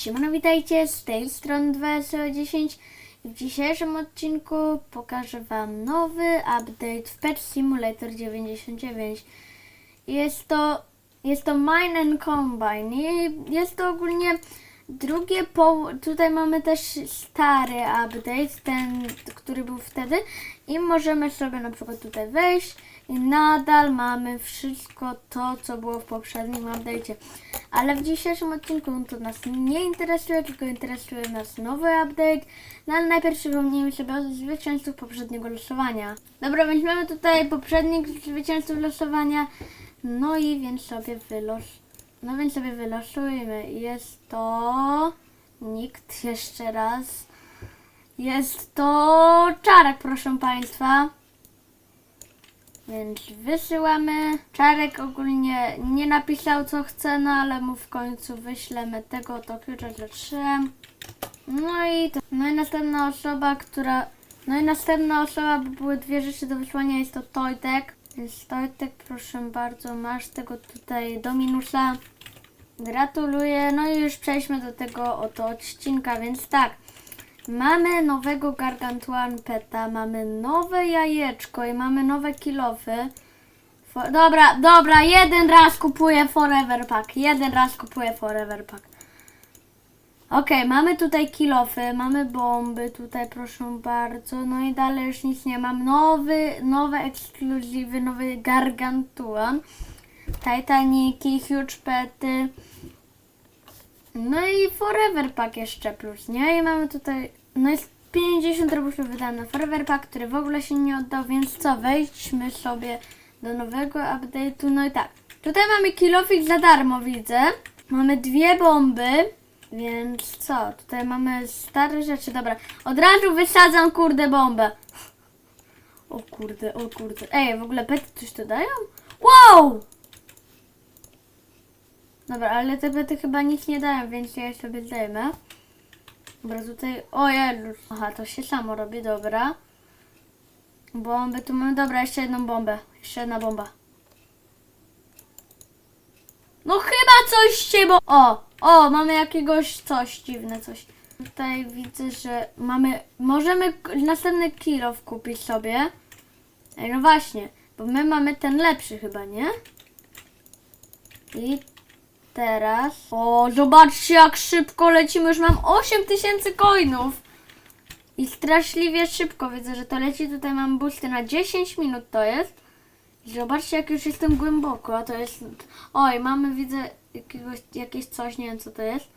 Siemano, witajcie z tej strony 2SO10 i w dzisiejszym odcinku pokażę Wam nowy update w Pet Simulator 99. Jest to, jest to Mine and Combine i jest to ogólnie drugie po... Tutaj mamy też stary update, ten, który był wtedy i możemy sobie na przykład tutaj wejść i nadal mamy wszystko to, co było w poprzednim update'cie. Ale w dzisiejszym odcinku to nas nie interesuje, tylko interesuje nas nowy update. No ale najpierw przypomnijmy sobie o zwycięzców poprzedniego losowania. Dobra, więc mamy tutaj poprzednich zwycięzców losowania. No i więc sobie wylos... No więc sobie wylosujmy. Jest to... Nikt jeszcze raz. Jest to Czarek, proszę Państwa. Więc wysyłamy. Czarek ogólnie nie napisał co chce, no ale mu w końcu wyślemy tego to klucza za 3. No i to, no i następna osoba, która. No i następna osoba, bo były dwie rzeczy do wysłania, jest to Tojtek. Więc Tojtek, proszę bardzo, masz tego tutaj do minusa. Gratuluję. No i już przejdźmy do tego oto odcinka, więc tak. Mamy nowego Gargantuan Peta, mamy nowe jajeczko i mamy nowe kilofy. For, dobra, dobra, jeden raz kupuję Forever Pack. Jeden raz kupuję Forever Pack. Okej, mamy tutaj kilofy, mamy bomby, tutaj proszę bardzo. No i dalej już nic nie mam. Nowy, nowe ekskluzywy, nowy Gargantuan. Titaniki, Huge Pety. No i Forever Pack jeszcze plus, nie? I mamy tutaj, no jest 50 robuxów wydane na Forever Pack, który w ogóle się nie oddał, więc co, wejdźmy sobie do nowego update'u. No i tak, tutaj mamy kilofik za darmo, widzę. Mamy dwie bomby, więc co, tutaj mamy stare rzeczy, dobra. Od razu wysadzam, kurde, bombę. O kurde, o kurde. Ej, w ogóle pety coś tu dają? Wow! Dobra, ale te bety chyba nic nie dają, więc ja sobie zdejmę. Dobra, tutaj... O Jezus. Aha, to się samo robi, dobra. Bomby tu mamy... Dobra, jeszcze jedną bombę. Jeszcze jedna bomba. No chyba coś się bo... O! O, mamy jakiegoś coś dziwne, coś. Tutaj widzę, że mamy... Możemy następny kilo kupić sobie. Ej, no właśnie. Bo my mamy ten lepszy chyba, nie? I teraz. O, zobaczcie jak szybko lecimy. Już mam 8000 coinów. I straszliwie szybko widzę, że to leci. Tutaj mam boosty na 10 minut to jest. I zobaczcie jak już jestem głęboko. A to jest. Oj, mamy widzę jakiegoś, jakieś coś, nie wiem co to jest.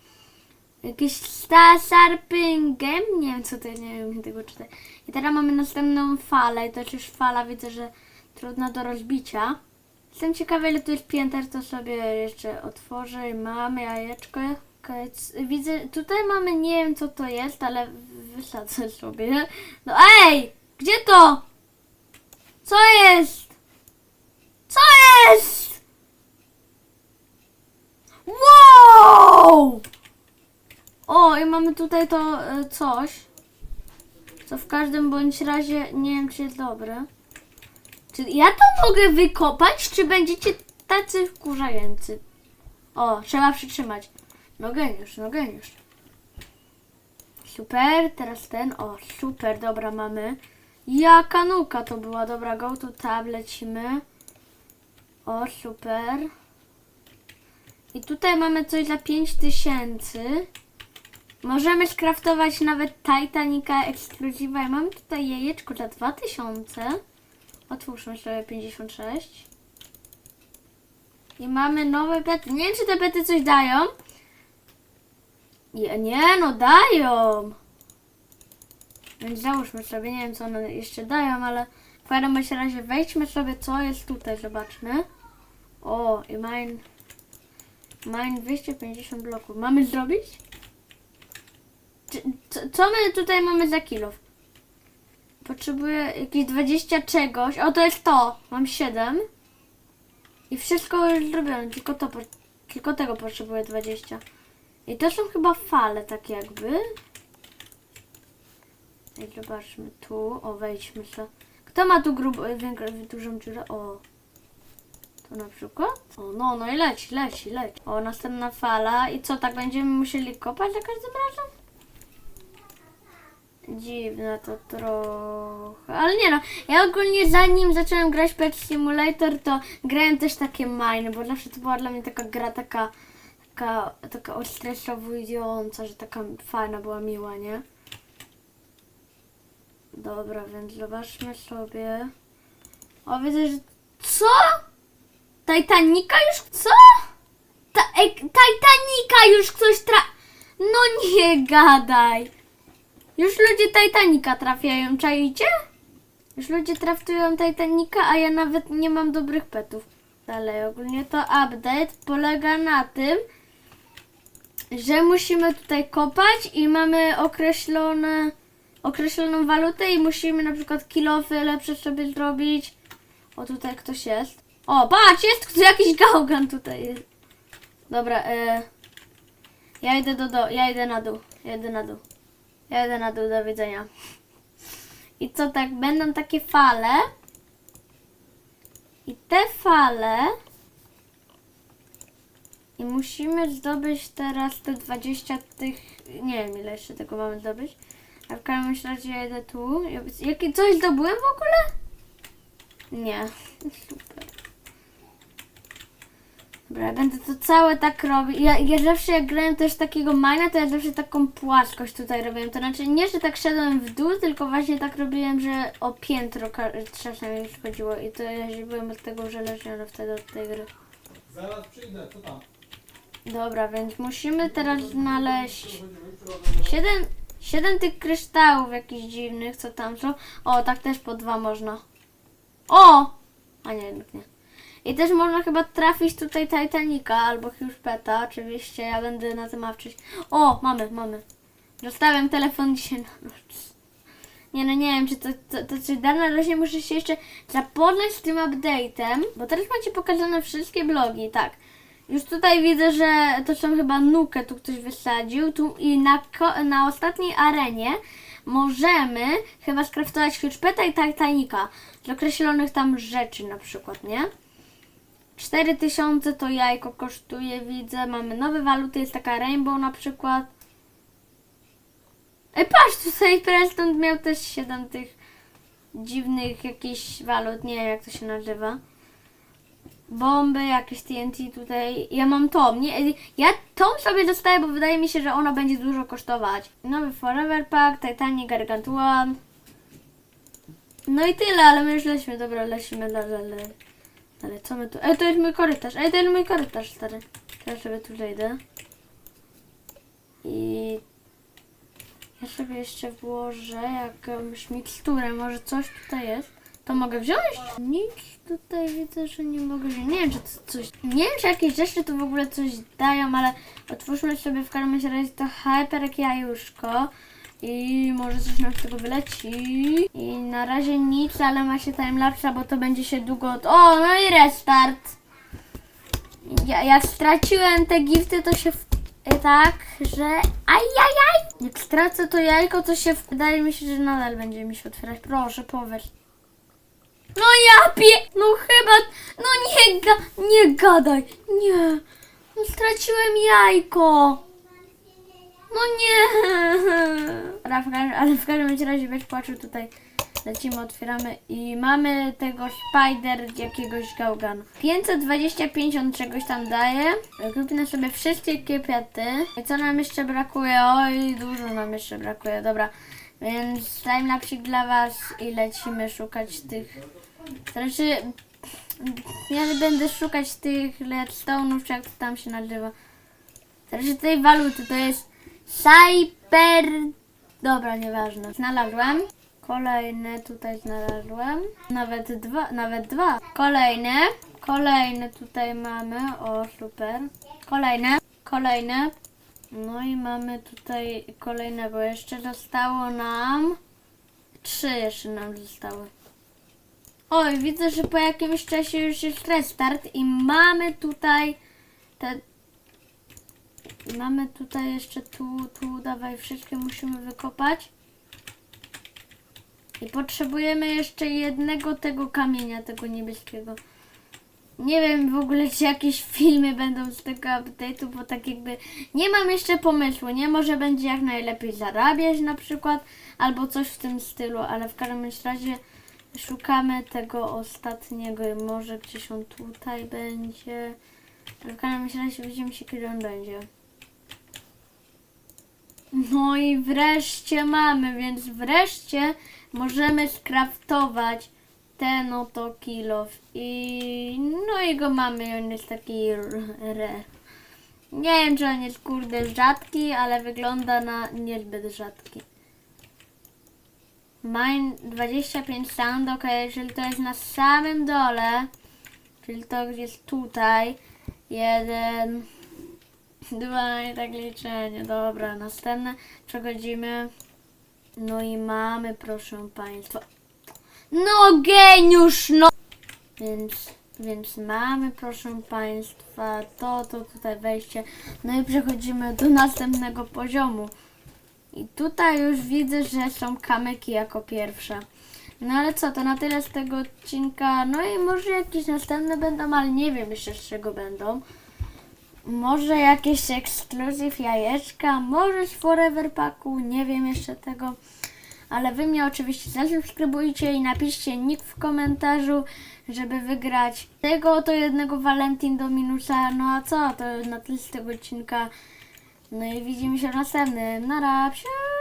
Jakiś Stasarpingem? Nie wiem co to jest, nie wiem tego czytać. I teraz mamy następną falę. I to jest już fala, widzę, że trudna do rozbicia. Jestem ciekawa, ile tu jest pięter, to sobie jeszcze otworzę mamy jajeczko. Widzę, tutaj mamy, nie wiem co to jest, ale wysadzę sobie. No ej! Gdzie to? Co jest? Co jest? Wow! O, i mamy tutaj to e, coś, co w każdym bądź razie nie wiem, czy jest dobre. Czy ja to mogę wykopać, czy będziecie tacy wkurzający? O, trzeba przytrzymać. No geniusz, no geniusz. Super, teraz ten. O, super, dobra, mamy. Jaka nuka to była, dobra, go to tab, lecimy. O, super. I tutaj mamy coś za 5000. Możemy skraftować nawet Titanica ekskluzywa. I mamy tutaj jajeczko za 2000. Otwórzmy sobie 56. I mamy nowe bety. Nie wiem, czy te bety coś dają. Nie, nie no dają. Więc załóżmy sobie, nie wiem co one jeszcze dają, ale w każdym razie wejdźmy sobie, co jest tutaj, zobaczmy. O, i mine, mine 250 bloków. Mamy zrobić? Co, co my tutaj mamy za kilof? Potrzebuję jakieś 20 czegoś. O, to jest to. Mam 7. I wszystko już zrobione, tylko to, tylko tego potrzebuję 20. I to są chyba fale, tak jakby. I zobaczmy tu. O, wejdźmy sobie. Kto ma tu grub, większą, dużą dziurę? O. Tu na przykład. O, no, no i leci, leci, leci. O, następna fala. I co, tak będziemy musieli kopać za każdym razem? Dziwne to trochę. Ale nie no, ja ogólnie zanim zacząłem grać Pet Simulator, to grałem też takie miny, bo zawsze to była dla mnie taka gra taka, taka, taka ostresowująca, że taka fajna była, miła, nie? Dobra, więc zobaczmy sobie. O, widzę, że... Co? Titanica już... Co? Ta, Titanica już ktoś tra... No nie gadaj. Już ludzie Titanica trafiają, czaicie? Już ludzie trafiają Titanica, a ja nawet nie mam dobrych petów. Dalej, ogólnie to update polega na tym, że musimy tutaj kopać i mamy określone, określoną walutę i musimy na przykład kilofy lepsze sobie zrobić. O, tutaj ktoś jest. O, patrz, jest tu jakiś gałgan tutaj. Dobra, e, ja idę do, do, ja idę na dół, ja idę na dół. Ja idę na dół, do widzenia. I co, tak, będą takie fale. I te fale... I musimy zdobyć teraz te 20 tych... Nie wiem, ile jeszcze tego mamy zdobyć. A w każdym razie ja idę tu. Jakie coś zdobyłem w ogóle? Nie. Dobra, ja będę to całe tak robić. Ja, ja zawsze jak grałem też takiego mina, to ja zawsze taką płaskość tutaj robiłem. To znaczy nie, że tak szedłem w dół, tylko właśnie tak robiłem, że o piętro ka- czasem już chodziło. I to ja się byłem od tego uzależniony wtedy od tej gry. Zaraz przyjdę, co tam? Dobra, więc musimy teraz znaleźć 7, 7 tych kryształów jakichś dziwnych, co tam są. O, tak też po dwa można. O! A nie, jednak nie. I też można chyba trafić tutaj Titanica albo Hughpeta, oczywiście, ja będę na tym awczyć. O, mamy, mamy. Zostawiam telefon dzisiaj na noc. Nie no, nie wiem, czy to, to, to czy da, na razie muszę się jeszcze zapoznać z tym update'em, bo teraz macie pokazane wszystkie blogi, tak. Już tutaj widzę, że to są chyba nukę tu ktoś wysadził. Tu i na, na ostatniej arenie możemy chyba skraftować Hughpeta i Titanica z określonych tam rzeczy na przykład, nie? 4000 to jajko kosztuje, widzę. Mamy nowe waluty, jest taka Rainbow na przykład. Ej, patrz, tutaj Preston miał też 7 tych dziwnych jakichś walut, nie wiem jak to się nazywa bomby, jakieś TNT tutaj. Ja mam tą, nie? Ja tą sobie dostaję, bo wydaje mi się, że ona będzie dużo kosztować. Nowy Forever Pack, Titanic Gargantuan. No i tyle, ale my już lecimy, dobra, lecimy dalej. Ale co my tu? Ej, to jest mój korytarz, ej, to jest mój korytarz, stary. Teraz sobie tu wejdę. I ja sobie jeszcze włożę jakąś miksturę, może coś tutaj jest. To mogę wziąć? Nic tutaj widzę, że nie mogę wziąć. Nie wiem, czy to coś. Nie wiem, czy jakieś rzeczy tu w ogóle coś dają, ale otwórzmy sobie w każdym razie to hyper jajuszko. I może coś nam z tego wyleci. I na razie nic, ale ma się timelapsa, bo to będzie się długo. Od... O, no i restart. Ja, jak straciłem te gifty, to się w... e, tak, że ajajaj. Jak stracę to jajko, to się w... wydaje mi się, że nadal będzie mi się otwierać. Proszę, powiedz. No ja pie... No chyba... No nie ga... Nie gadaj. Nie. No straciłem jajko. No nie. Ale w każdym razie weź płaczu tutaj. Lecimy, otwieramy i mamy tego spider jakiegoś gałgana. 525 on czegoś tam daje. Kupimy sobie wszystkie kwiaty. I co nam jeszcze brakuje? Oj, dużo nam jeszcze brakuje. Dobra, więc timelapsik dla was i lecimy szukać tych... Znaczy, ja będę szukać tych redstone'ów, jak to tam się nazywa. Znaczy tej waluty, to jest cyber... Dobra, nieważne. Znalazłem. Kolejne tutaj znalazłem. Nawet dwa, nawet dwa. Kolejne. Kolejne tutaj mamy. O, super. Kolejne. Kolejne. No i mamy tutaj kolejne, bo jeszcze zostało nam... Trzy jeszcze nam zostały. Oj, widzę, że po jakimś czasie już jest restart i mamy tutaj te... Mamy tutaj jeszcze tu, tu, dawaj, wszystkie musimy wykopać. I potrzebujemy jeszcze jednego tego kamienia, tego niebieskiego. Nie wiem w ogóle, czy jakieś filmy będą z tego update'u, bo tak jakby nie mam jeszcze pomysłu, nie? Może będzie jak najlepiej zarabiać na przykład, albo coś w tym stylu, ale w każdym razie szukamy tego ostatniego może gdzieś on tutaj będzie. Każdym bądź razie widzimy się, kiedy on będzie. No i wreszcie mamy, więc wreszcie możemy skraftować ten oto kilof i no i go mamy on jest taki re. Nie wiem czy on jest kurde rzadki, ale wygląda na niezbyt rzadki. Mine 25 sound, ok, czyli to jest na samym dole, czyli to jest tutaj. Jeden, dwa i tak liczenie, dobra, następne przechodzimy. No i mamy, proszę Państwa, no geniusz, no! Więc, więc mamy, proszę Państwa, to, to tutaj wejście. No i przechodzimy do następnego poziomu. I tutaj już widzę, że są kamyki jako pierwsze. No ale co, to na tyle z tego odcinka. No i może jakieś następne będą, ale nie wiem jeszcze z czego będą. Może jakieś ekskluzyw jajeczka, może z Forever Packu, nie wiem jeszcze tego. Ale wy mnie oczywiście zasubskrybujcie i napiszcie nick w komentarzu, żeby wygrać tego oto jednego Valentin do minusa. No a co, to na tyle z tego odcinka. No i widzimy się w następnym. Na razie.